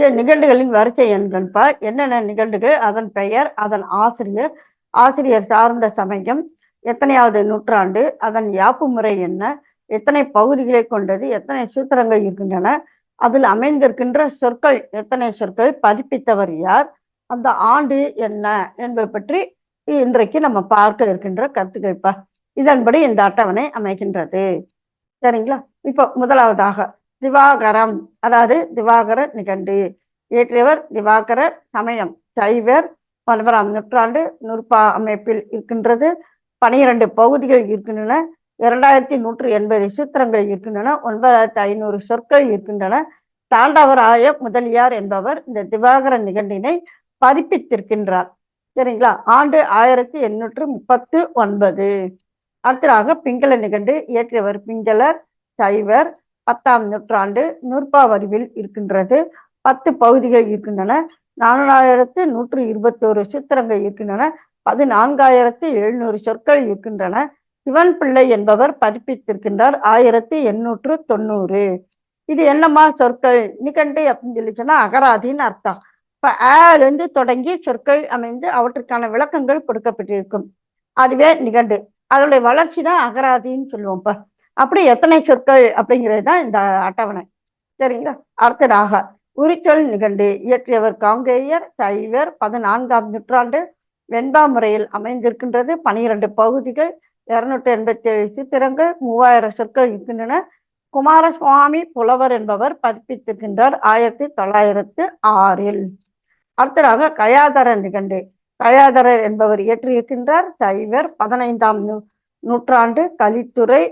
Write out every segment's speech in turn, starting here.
இங்கே நிகண்டுகளின் வரிசை எண்கள்ப்பா என்னென்ன நிகழ்வுகள்? அதன் பெயர் அதன் ஆசிரியர். ஆசிரியர் சார்ந்த சமயம் எத்தனையாவது நூற்றாண்டு அதன் யாப்பு முறை என்ன எத்தனை பகுதிகளை கொண்டது எத்தனை சூத்திரங்கள் இருக்கின்றன அதில் அமைந்திருக்கின்ற சொற்கள் எத்தனை சொற்கள் பதிப்பித்தவர் யார் அந்த ஆண்டு என்ன என்பதை பற்றி இன்றைக்கு நம்ம பார்க்க இருக்கின்ற கருத்துக்கள்ப்பா இதன்படி இந்த அட்டவணை அமைகின்றது. சரிங்களா? இப்போ முதலாவதாக திவாகரம். அதாவது திவாகர நிகண்டு. இயற்றியவர் திவாகர சமயம். சைவர் பதினோராம் நூற்றாண்டு நூற்பா அமைப்பில் இருக்கின்றது. பனிரெண்டு பகுதிகள் இருக்கின்றன. இரண்டாயிரத்தி நூற்று எண்பது சூத்திரங்கள் இருக்கின்றன. ஒன்பதாயிரத்தி ஐநூறு சொற்கள் இருக்கின்றன. தாண்டவராய முதலியார் என்பவர் இந்த திவாகர நிகண்டினை பதிப்பித்திருக்கின்றார். சரிங்களா? ஆண்டு ஆயிரத்தி எண்ணூற்று முப்பத்து ஒன்பது. அடுத்ததாக பிங்கள நிகண்டு இயற்றியவர் பிங்களர் சைவர் பத்தாம் நூற்றாண்டு நூற்பா வடிவில் இருக்கின்றது. பத்து பகுதிகள் இருக்கின்றன. நாலாயிரத்து நூற்று இருபத்தோரு சித்திரங்கள் இருக்கின்றன. பதினான்காயிரத்து எழுநூறு சொற்கள் இருக்கின்றன. சிவன் பிள்ளை என்பவர் பதிப்பித்திருக்கின்றார். ஆயிரத்தி எண்ணூற்று தொண்ணூறு. இது என்னம்மா சொற்கள்? நிகண்டு அப்படின்னு சொல்லி சொன்னா அகராதின்னு அர்த்தம். இப்ப ஆலிருந்து தொடங்கி சொற்கள் அமைந்து அவற்றுக்கான விளக்கங்கள் கொடுக்கப்பட்டிருக்கும். அதுவே நிகண்டு அதனுடைய வளர்ச்சி தான் அகராதின்னு சொல்லுவோம் இப்ப. அப்படி எத்தனை சொற்கள் அப்படிங்கிறது தான் இந்த அட்டவணை. சரிங்களா? அடுத்ததாக உரிச்சொல் நிகண்டு இயற்றியவர் காங்கேயர் சைவர் பதினான்காம் நூற்றாண்டு வெண்பா முறையில் அமைந்திருக்கின்றது. பனிரெண்டு பகுதிகள் இருநூற்றி எண்பத்தி ஏழு சித்திரங்கள் மூவாயிரம் சொற்கள் இருக்கின்றன. குமாரசுவாமி புலவர் என்பவர் பதிப்பித்திருக்கின்றார் ஆயிரத்தி தொள்ளாயிரத்து ஆறில். அடுத்ததாக கயாதர நிகண்டு கயாதரர் என்பவர் இயற்றியிருக்கின்றார். சைவர் பதினைந்தாம் நூ நூற்றாண்டு கலித்துறை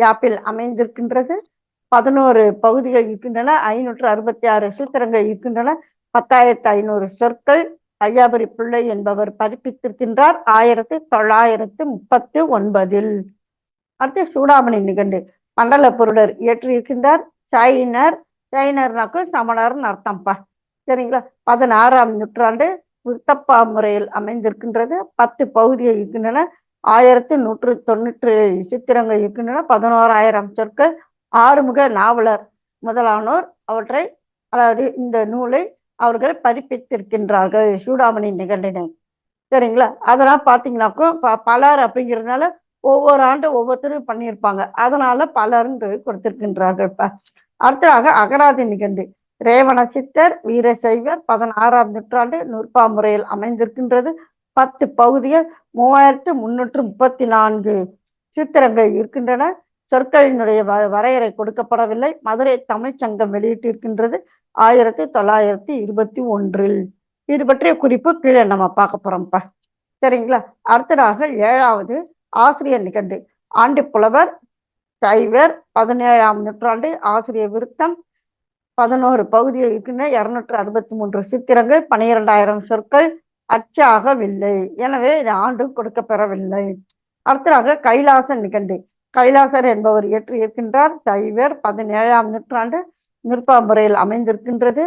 யாப்பில் அமைந்திருக்கின்றது. பதினோரு பகுதிகள் இருக்கின்றன. ஐநூற்று அறுபத்தி ஆறு சூத்திரங்கள் இருக்கின்றன. பத்தாயிரத்து ஐநூறு சொற்கள். ஐயாபுரி பிள்ளை என்பவர் பதிப்பித்திருக்கின்றார். ஆயிரத்தி தொள்ளாயிரத்து முப்பத்து ஒன்பதில். அடுத்து சூடாமணி நிகண்டு. மண்டல பொருளர் இயற்றியிருக்கின்றார். சைனர் சைனர்னாக்கும் சமணர்னு அர்த்தம்ப்பா சரிங்களா? பதினாறாம் நூற்றாண்டு விருத்தப்பா முறையில் அமைந்திருக்கின்றது. பத்து பகுதிகள் இருக்கின்றன. ஆயிரத்தி நூற்று தொண்ணூற்று சித்திரங்கள் இருக்கின்றன. பதினோராயிரம் சொற்கள். ஆறுமுக நாவலர் முதலானோர் அவற்றை அதாவது இந்த நூலை அவர்கள் பதிப்பித்திருக்கின்றார்கள். சூடாமணி நிகண்டினை சரிங்களா? அதெல்லாம் பார்த்தீங்கன்னாக்கும் ப- பலர் அப்படிங்கிறதுனால ஒவ்வொரு ஆண்டு ஒவ்வொருத்தரும் பண்ணியிருப்பாங்க. அதனால பலர்ன்று கொடுத்திருக்கின்றார்கள். இப்ப அடுத்ததாக அகராதி நிகண்டு ரேவண சித்தர் வீரசைவர் பதினாறாம் நூற்றாண்டு நூற்பா முறையில் அமைந்திருக்கின்றது. பத்து பகுதியில் மூவாயிரத்து முன்னூற்று முப்பத்தி நான்கு சித்திரங்கள் இருக்கின்றன. சொற்களினுடைய வ- வரையறை கொடுக்கப்படவில்லை. மதுரை தமிழ் சங்கம் வெளியிட்டிருக்கின்றது ஆயிரத்தி தொள்ளாயிரத்தி இருபத்தி ஒன்றில். இது பற்றிய குறிப்பு கீழே நம்ம பார்க்க போறோம்ப்பா. சரிங்களா? அடுத்ததாக ஏழாவது ஆசிரியர் நிகண்டு ஆண்டு புலவர் சைவர் பதினேழாம் நூற்றாண்டு ஆசிரியர் விருத்தம். பதினோரு பகுதியில் இருக்கின்ற இருநூற்று அறுபத்தி மூன்று சித்திரங்கள் பனிரெண்டாயிரம் சொற்கள் அச்சாகவில்லை. எனவே இது ஆண்டும் கொடுக்கப்பெறவில்லை. அடுத்ததாக கைலாச நிகண்டு. கைலாசர் என்பவர் இயற்றி இருக்கின்றார் சைவர் பதினேழாம் நூற்றாண்டு நிற்பா முறையில் அமைந்திருக்கின்றது.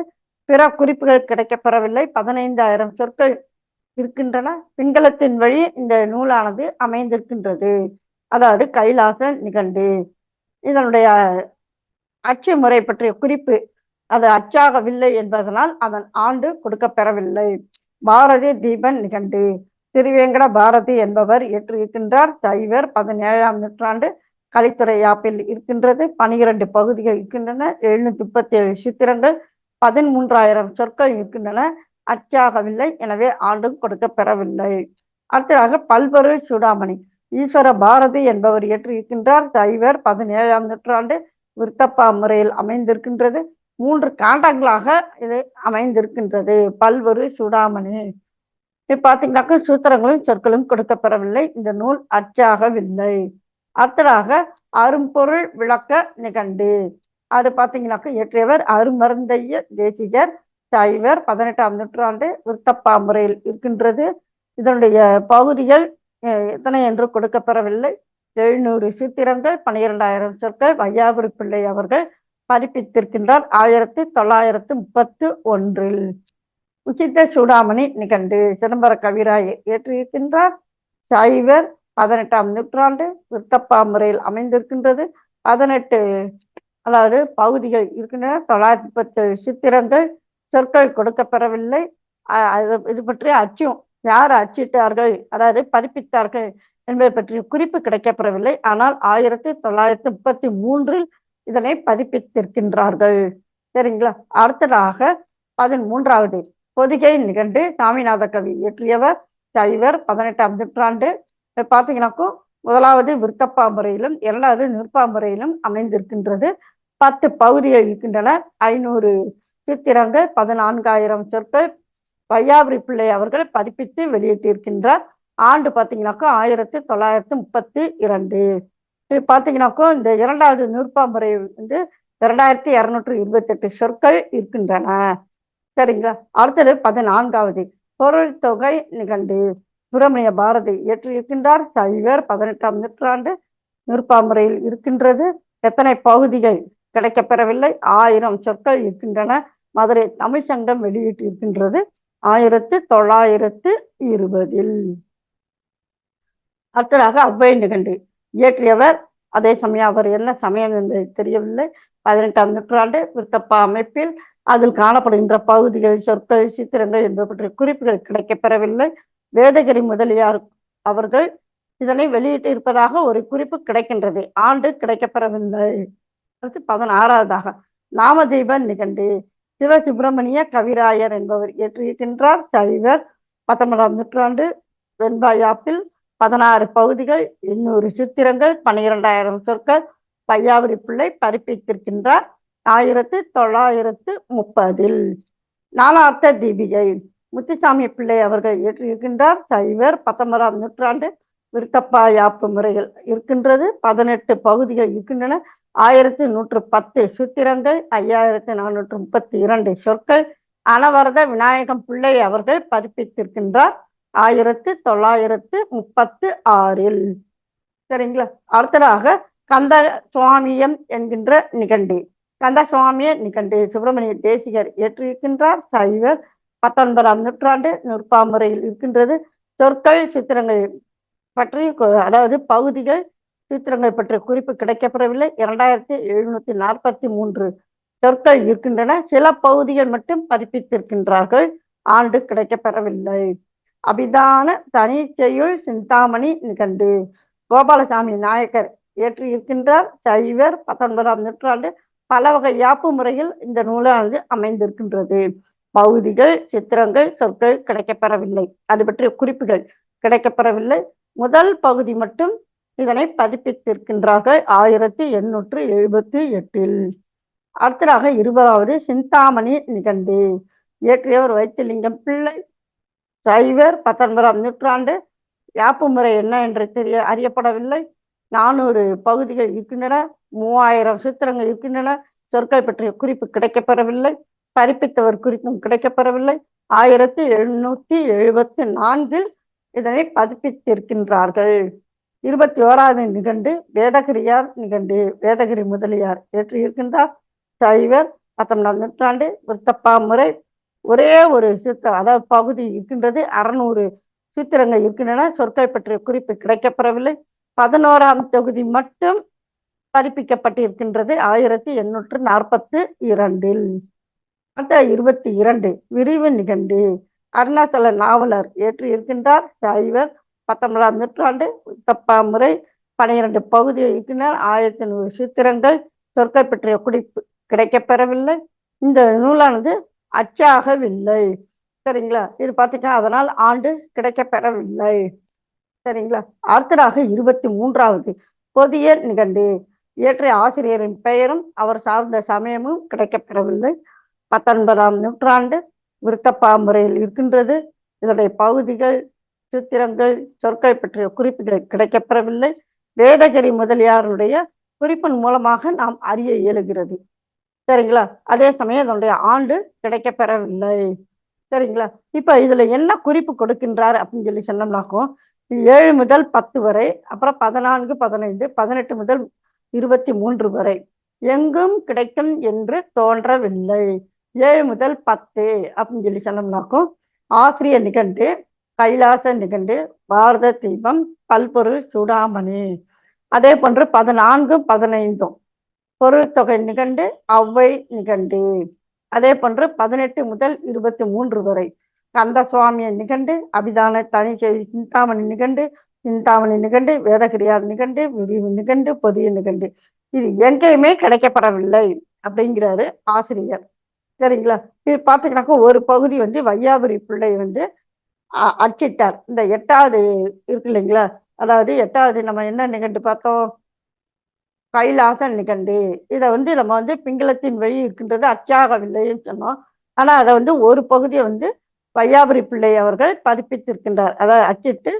பிற குறிப்புகள் கிடைக்கப்பெறவில்லை. பதினைந்தாயிரம் சொற்கள் இருக்கின்றன. பிங்களத்தின் வழி இந்த நூலானது அமைந்திருக்கின்றது. அதாவது கைலாச நிகண்டு. இதனுடைய அச்சு முறை பற்றிய குறிப்பு அது அச்சாகவில்லை என்பதனால் அதன் ஆண்டு கொடுக்கப்பெறவில்லை. பாரதி தீபன் நிகண்டு திருவேங்கட பாரதி என்பவர் இயற்றியிருக்கின்றார் சைவர் பதினேழாம் நூற்றாண்டு கலித்துறை யாப்பில் இருக்கின்றது. பனிரெண்டு பகுதிகள் இருக்கின்றன. எழுநூத்தி முப்பத்தி ஏழு சித்திரங்கள் பதிமூன்றாயிரம் சொற்கள் இருக்கின்றன. அச்சாகவில்லை எனவே ஆண்டும் கொடுக்கப்பெறவில்லை. அடுத்ததாக பல்வரு சூடாமணி. ஈஸ்வர பாரதி என்பவர் இயற்றியிருக்கின்றார் சைவர் பதினேழாம் நூற்றாண்டு விருத்தப்பா முறையில் அமைந்திருக்கின்றது. மூன்று காண்டங்களாக இது அமைந்திருக்கின்றது. பல்வரு சூடாமணி. இது பார்த்தீங்கன்னாக்க சூத்திரங்களும் சொற்களும் கொடுக்கப்பெறவில்லை. இந்த நூல் அச்சாகவில்லை அத்தராக அரும்பொருள் விளக்க நிகண்டு. அது பார்த்தீங்கன்னாக்க இயற்றியவர் அருமருந்தைய தேசிகர் சைவர் பதினெட்டாம் நூற்றாண்டு விருத்தப்பா முறையில் இருக்கின்றது. இதனுடைய பகுதிகள் எத்தனை என்று கொடுக்கப்பெறவில்லை. எழுநூறு சித்திரங்கள் பன்னிரெண்டாயிரம் சொற்கள் வையாபுரி பிள்ளை அவர்கள் பதிப்பித்திருக்கின்றார் ஆயிரத்தி தொள்ளாயிரத்து முப்பத்து ஒன்றில். உச்சித்த சூடாமணி நிகண்டு சிதம்பர கவிராய் இயற்றியிருக்கின்றார் சைவர் பதினெட்டாம் நூற்றாண்டு விருத்தப்பா முறையில் அமைந்திருக்கின்றது. பதினெட்டு அதாவது பகுதிகள் இருக்கின்றன. தொள்ளாயிரத்தி பத்து சித்திரங்கள் சொற்கள் கொடுக்கப்பெறவில்லை. இது பற்றி அச்சும் யார் அச்சிட்டார்கள் அதாவது பதிப்பித்தார்கள் என்பதை பற்றிய குறிப்பு கிடைக்கப்பெறவில்லை. ஆனால் ஆயிரத்தி தொள்ளாயிரத்தி முப்பத்தி மூன்றில் இதனை பதிப்பித்திருக்கின்றார்கள். சரிங்களா? அடுத்ததாக பதிமூன்றாவது பொதிகை நிகண்டு சாமிநாத கவி இயற்றியவர் சைவர் பதினெட்டாம் நூற்றாண்டு. பார்த்தீங்கன்னாக்கும் முதலாவது விற்கப்பா முறையிலும் இரண்டாவது நிற்பா முறையிலும் அமைந்திருக்கின்றது. பத்து பகுதிகள் இருக்கின்றன. ஐநூறு சித்திரங்கள் பதினான்காயிரம் சொற்கள். வையாபுரி பிள்ளை அவர்கள் பதிப்பித்து வெளியிட்டிருக்கின்றார். ஆண்டு பார்த்தீங்கன்னாக்கா ஆயிரத்தி தொள்ளாயிரத்தி முப்பத்தி இரண்டு. இது பார்த்தீங்கன்னாக்கோ இந்த இரண்டாவது நூற்பா முறை வந்து இரண்டாயிரத்தி இருநூற்றி இருபத்தெட்டு சொற்கள் இருக்கின்றன. சரிங்களா? அடுத்தது பதினான்காவது. பொருள் தொகை நிகண்டு சுப்பிரமணிய பாரதி இயற்றியிருக்கின்றார். சைவர் பதினெட்டாம் நூற்றாண்டு நூற்பாமுறையில் இருக்கின்றது. எத்தனை பகுதிகள் கிடைக்கப்பெறவில்லை? ஆயிரம் சொற்கள் இருக்கின்றன. மதுரை தமிழ் சங்கம் வெளியிட்டு இருக்கின்றது ஆயிரத்து தொள்ளாயிரத்து இருபதில். அடுத்ததாக அவ்வை நிகண்டு இயற்றியவர். அதே சமயம் அவர் என்ன சமயம் என்று தெரியவில்லை. பதினெட்டாம் நூற்றாண்டு விருத்தப்பா அமைப்பில் அதில் காணப்படுகின்ற பகுதிகள் சொற்கள் சித்திரங்கள் என்பது பற்றிய குறிப்புகள் கிடைக்கப்பெறவில்லை. வேதகிரி முதலியார் அவர்கள் இதனை வெளியிட்டு இருப்பதாக ஒரு குறிப்பு கிடைக்கின்றது. ஆண்டு கிடைக்கப்பெறவில்லை. அடுத்து பதினாறாவதாக. நாமதீபன் நிகண்டு. சிவசுப்பிரமணிய கவிராயர் என்பவர் இயற்றியிருக்கின்றார். சைவர் பத்தொன்பதாம் நூற்றாண்டு வெண்பாயாப்பில் பதினாறு பகுதிகள் எண்ணூறு சித்திரங்கள் பன்னிரெண்டாயிரம் சொற்கள். பையாவரி பிள்ளை பரிப்பித்திருக்கின்றார். ஆயிரத்தி தொள்ளாயிரத்து முப்பதில். நாலார்த்த தீபிகை. முத்துசாமி பிள்ளை அவர்கள் இயற்றியிருக்கின்றார் சைவர் பத்தொன்பதாம் நூற்றாண்டு விருத்தப்பா யாப்பு முறைகள் இருக்கின்றது. பதினெட்டு பகுதிகள் இருக்கின்றன. ஆயிரத்தி நூற்று பத்து சூத்திரங்கள் ஐயாயிரத்தி நானூற்று முப்பத்தி இரண்டு சொற்கள். அனவரத விநாயகம் பிள்ளை அவர்கள் பதிப்பித்திருக்கின்றார் ஆயிரத்து தொள்ளாயிரத்து முப்பத்து ஆறில். சரிங்களா? அடுத்ததாக கந்த சுவாமியம் என்கின்ற நிகண்டு. கந்த சுவாமிய நிகண்டு. சுப்பிரமணிய தேசிகர் ஏற்றிருக்கின்றார் சைவர் பத்தொன்பதாம் நூற்றாண்டு நுற்பாமுறையில் இருக்கின்றது. சொற்கள் சித்திரங்கள் பற்றி அதாவது பகுதிகள் சித்திரங்கள் பற்றிய குறிப்பு கிடைக்கப்பெறவில்லை. இரண்டாயிரத்தி எழுநூத்தி நாற்பத்தி மூன்று சொற்கள் இருக்கின்றன. சில பகுதிகள் மட்டும் பதிப்பித்திருக்கின்றார்கள். ஆண்டு கிடைக்கப்பெறவில்லை. அபிதான தனி சிந்தாமணி நிகண்டு கோபாலசாமி நாயக்கர் ஏற்றி இருக்கின்றார் சைவர் பத்தொன்பதாம் நூற்றாண்டு பல வகை யாப்பு முறையில் இந்த நூலானது அமைந்திருக்கின்றது. பகுதிகள் சித்திரங்கள் சொற்கள் கிடைக்கப்பெறவில்லை. அது பற்றிய குறிப்புகள் கிடைக்கப்பெறவில்லை. முதல் பகுதி மட்டும் இதனை பதிப்பித்திருக்கின்றார்கள். ஆயிரத்தி எண்ணூற்று எழுபத்தி எட்டில். அடுத்ததாக இருபதாவது சிந்தாமணி நிகண்டு இயற்றியவர் வைத்திலிங்கம் பிள்ளை சைவர் பத்தொன்பதாம் நூற்றாண்டு யாப்பு முறை என்ன என்று தெரிய அறியப்படவில்லை. நானூறு பகுதிகள் இருக்கின்றன மூவாயிரம் சித்திரங்கள் இருக்கின்றன சொற்கள் பற்றிய குறிப்பு கிடைக்கப்பெறவில்லை பதிப்பித்தவர் குறிப்பும் கிடைக்கப்பெறவில்லை. ஆயிரத்தி எழுநூத்தி எழுபத்தி நான்கில் இதனை பதிப்பித்திருக்கின்றார்கள். இருபத்தி ஓராவது நிகண்டு வேதகிரியார் நிகண்டு வேதகிரி முதலியார் ஏற்றியிருக்கின்றார். சைவர் பத்தொன்பதாம் நூற்றாண்டு விருத்தப்பா முறை ஒரே ஒரு சித்திரம் அதாவது பகுதி இருக்கின்றது அறுநூறு சித்திரங்கள் இருக்கின்றன. சொற்கள் பற்றிய குறிப்பு கிடைக்கப்பெறவில்லை. பதினோராம் தொகுதி மட்டும் பதிப்பிக்கப்பட்டிருக்கின்றது ஆயிரத்தி எண்ணூற்று நாற்பத்தி இரண்டில். அந்த இருபத்தி இரண்டு விரிவு நிகண்டு. அருணாச்சல நாவலர் ஏற்றி இருக்கின்றார். சைவர் பத்தொன்பதாம் நூற்றாண்டு தப்பா முறை பனிரெண்டு பகுதியை இருக்கின்றன ஆயிரத்தி நூறு சித்திரங்கள் சொற்கள் பற்றிய குறிப்பு கிடைக்கப்பெறவில்லை. இந்த நூலானது அச்சாகவில்லை. சரிங்களா? இது பார்த்துட்டா அதனால் ஆண்டு கிடைக்கப்பெறவில்லை. சரிங்களா? அடுத்ததாக இருபத்தி மூன்றாவது பொதிய நிகண்டு. இயற்றிய ஆசிரியரின் பெயரும் அவர் சார்ந்த சமயமும் கிடைக்கப்பெறவில்லை. பத்தொன்பதாம் நூற்றாண்டு விருத்தப்பா முறையில் இருக்கின்றது. இதனுடைய பகுதிகள் சித்திரங்கள் சொற்கள் பற்றிய குறிப்புகள் கிடைக்கப்பெறவில்லை. வேதகிரி முதலியாருடைய குறிப்பின் மூலமாக நாம் அறிய இயலுகிறது. சரிங்களா? அதே சமயம் இதனுடைய ஆண்டு கிடைக்கப்பெறவில்லை. சரிங்களா? இப்ப இதுல என்ன குறிப்பு கொடுக்கின்றார் அப்படின்னு சொல்லி சொன்னோம்னாக்கும் ஏழு முதல் பத்து வரை அப்புறம் பதினான்கு பதினைந்து பதினெட்டு முதல் இருபத்தி மூன்று வரை எங்கும் கிடைக்கும் என்று தோன்றவில்லை. ஏழு முதல் பத்து அப்படின்னு சொல்லி சொன்னோம்னாக்கும் ஆசிரிய நிகண்டு கைலாச நிகண்டு பாரத தீபம் பல்பொருள் சூடாமணி. அதே போன்று பதினான்கும் பதினைந்தும். பொருள் தொகை நிகண்டு அவ்வை நிகண்டு. அதே போன்று பதினெட்டு முதல் இருபத்தி மூன்று வரை. கந்த சுவாமியை நிகண்டு அபிதான தனி செய்தி சிந்தாமணி நிகண்டு சிந்தாமணி நிகண்டு வேதகிரியார் நிகண்டு விரிவு நிகண்டு பொதிய நிகண்டு. இது எங்கேயுமே கிடைக்கப்படவில்லை அப்படிங்கிறாரு ஆசிரியர். சரிங்களா? இது பார்த்தீங்கன்னாக்கா ஒரு பகுதி வந்து வையாபுரி பிள்ளை வந்து அச்சிட்டார். இந்த எட்டாவது இருக்கு இல்லைங்களா? அதாவது எட்டாவது நம்ம என்ன நிகண்டு பார்த்தோம்? கைலாச நிகண்டு இதை வந்து நம்ம வந்து பிங்களத்தின் வழி இருக்கின்றது அச்சாகவில்லைன்னு சொன்னோம். ஆனால் அதை வந்து ஒரு பகுதியை வந்து வையாபுரி பிள்ளை அவர்கள் பதிப்பித்திருக்கின்றார். அதாவது அச்சிட்டு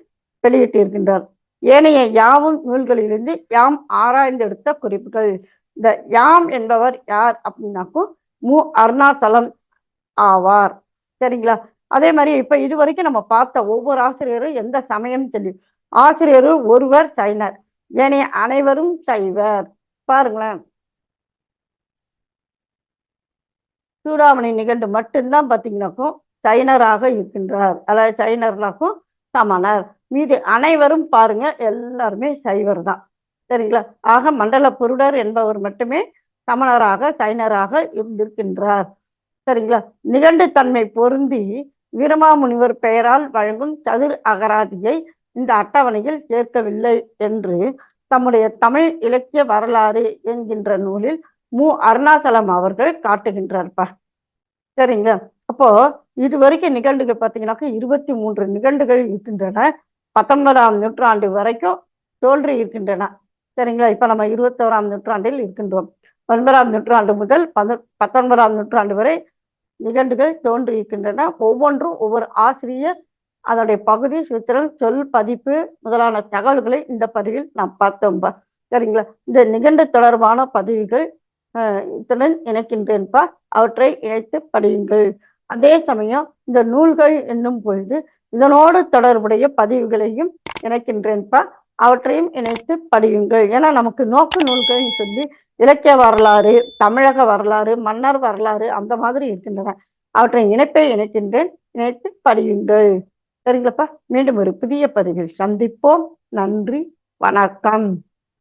வெளியிட்டு இருக்கின்றார் ஏனைய யாவும் நூல்களிலிருந்து யாம் ஆராய்ந்தெடுத்த குறிப்புகள். இந்த யாம் என்பவர் யார் அப்படின்னாக்கும் மு. அருணாச்சலம் ஆவார். சரிங்களா? அதே மாதிரி இப்ப இது வரைக்கும் நம்ம பார்த்த ஒவ்வொரு ஆசிரியரும் எந்த சமயம் சொல்லி ஆசிரியரும் ஒருவர் சைனர். ஏனைய அனைவரும் சைவர் பாருங்களேன். சூடாமணி நிகழ்ந்து மட்டும்தான் பார்த்தீங்கன்னாக்கும் சைனராக இருக்கின்றார். அதாவது சைனர்னாக்கும் சமணர். மீது அனைவரும் பாருங்க எல்லாருமே சைவர் தான். சரிங்களா? ஆக மண்டல பொருடர் என்பவர் மட்டுமே சமணராக சைனராக இருந்திருக்கின்றார். சரிங்களா? நிகண்டு தன்மை பொருந்தி வீரமாமுனிவர் பெயரால் வழங்கும் சதுர் அகராதியை இந்த அட்டவணையில் சேர்க்கவில்லை என்று தம்முடைய தமிழ் இலக்கிய வரலாறு என்கின்ற நூலில் மு. அருணாச்சலம் அவர்கள் காட்டுகின்றார்ப்பா. சரிங்க. அப்போ இது வரைக்கும் நிகழ்வுகள் பார்த்தீங்கன்னாக்கா இருபத்தி மூன்று நிகழ்வுகள் இருக்கின்றன. பத்தொன்பதாம் நூற்றாண்டு வரைக்கும் தோன்றி இருக்கின்றன. சரிங்களா? இப்ப நம்ம இருபத்தோராம் நூற்றாண்டில் இருக்கின்றோம். ஒன்பதாம் நூற்றாண்டு முதல் பத்தொன்பதாம் நூற்றாண்டு வரை நிகழ்வுகள் தோன்றி இருக்கின்றன. ஒவ்வொன்றும் ஒவ்வொரு ஆசிரியர் அதனுடைய பகுதி சித்திரம் சொல் பதிப்பு முதலான தகவல்களை இந்த பதிவில் நாம் பார்த்தோம். சரிங்களா? இந்த நிகண்டு தொடர்பான பதிவுகள் இத்துடன் இணைக்கின்றேன்பா அவற்றை இணைத்து படியுங்கள். அதே சமயம் இந்த நூல்கள் என்னும் பொழுது இதனோடு தொடர்புடைய பதிவுகளையும் இணைக்கின்றேன்பா அவற்றையும் இணைத்து படியுங்கள். ஏன்னா நமக்கு நோக்கு நூல்கள்னு சொல்லி இலக்கிய வரலாறு தமிழக வரலாறு மன்னர் வரலாறு அந்த மாதிரி இருக்கின்றன. அவற்றை இணைப்பை இணைக்கின்றேன். இணைத்து படியுங்கள். சரிங்களப்பா? மீண்டும் ஒரு புதிய பதிவில் சந்திப்போம். நன்றி. வணக்கம்.